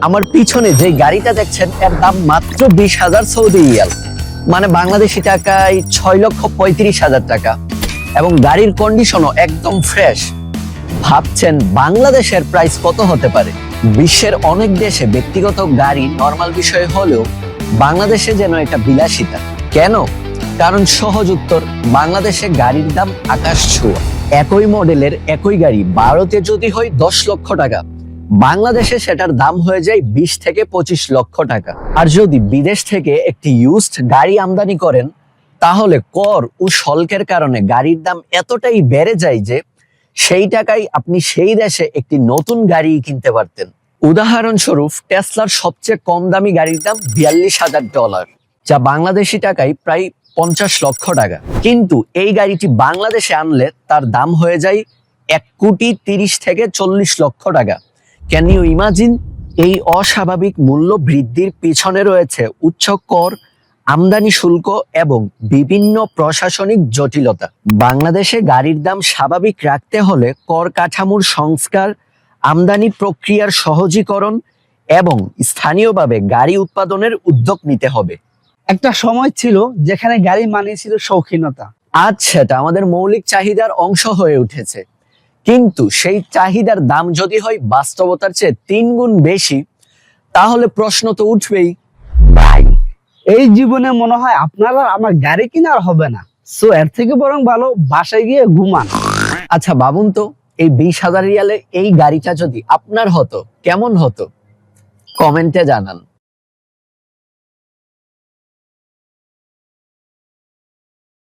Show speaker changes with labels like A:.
A: আমার পিছনে যে গাড়িটা দেখছেন, এর দাম মাত্র বিশ হাজার সৌদি রিয়াল। মানে বাংলাদেশি টাকায় ছয় লক্ষ পঁয়ত্রিশ হাজার টাকা। এবং গাড়ির কন্ডিশনও একদম ফ্রেশ ভাবছেন বাংলাদেশের প্রাইস কত হতে পারে? বিশ্বের অনেক দেশে ব্যক্তিগত গাড়ি নর্মাল বিষয় হলেও বাংলাদেশে যেন এটা বিলাসিতা। কেন? কারণ সহজ উত্তর, বাংলাদেশে গাড়ির দাম আকাশ ছোঁয়া। একই মডেলের একই গাড়ি ভারতে যদি হয় দশ লক্ষ টাকা। বাংলাদেশে সেটার দাম হয়ে যায় বিশ থেকে পঁচিশ লক্ষ টাকা। আর যদি বিদেশ থেকে একটি ইউজড গাড়ি আমদানি করেন, তাহলে কর ও শুল্কের কারণে গাড়ির দাম এতটাই বেড়ে যায় যে সেই টাকায় আপনি সেই দেশে একটি নতুন গাড়ি কিনতে পারতেন। উদাহরণস্বরূপ, টেসলার সবচেয়ে কম দামি গাড়ির দাম বিয়াল্লিশ হাজার ডলার, যা বাংলাদেশি টাকায় প্রায় পঞ্চাশ লক্ষ টাকা। কিন্তু এই গাড়িটি বাংলাদেশে আনলে তার দাম হয়ে যায় এক কোটি তিরিশ থেকে চল্লিশ লক্ষ টাকা। ক্যান ইউ ইমাজিন এই অস্বাভাবিক মূল্য বৃদ্ধির পিছনে রয়েছে উচ্চ কর আমদানি শুল্ক এবং বিভিন্ন প্রশাসনিক জটিলতা। বাংলাদেশে গাড়ির দাম স্বাভাবিক রাখতে হলে কর কাঠামোর সংস্কার আমদানি প্রক্রিয়ার সহজীকরণ এবং স্থানীয়ভাবে গাড়ি উৎপাদনের উদ্যোগ নিতে হবে।
B: একটা সময় ছিল যেখানে গাড়ি মানিয়ে ছিল শৌখিনতা।
A: আজ সেটা আমাদের মৌলিক চাহিদার অংশ হয়ে উঠেছে। কিন্তু সেই চাহিদার দাম যদি হয় বাস্তবতার চেয়ে তিন গুণ বেশি তাহলে প্রশ্ন তো উঠবেই।
B: ভাই এই জীবনে মনে হয় আপনার আর আমার গাড়ি কিনার হবে না। সো এর থেকে বরং ভালো বাসায় গিয়ে ঘুমান।
A: আচ্ছা ভাবুন তো এই বিশ হাজার রিয়ালে এই গাড়িটা যদি আপনার হতো কেমন হতো? কমেন্টে জানান।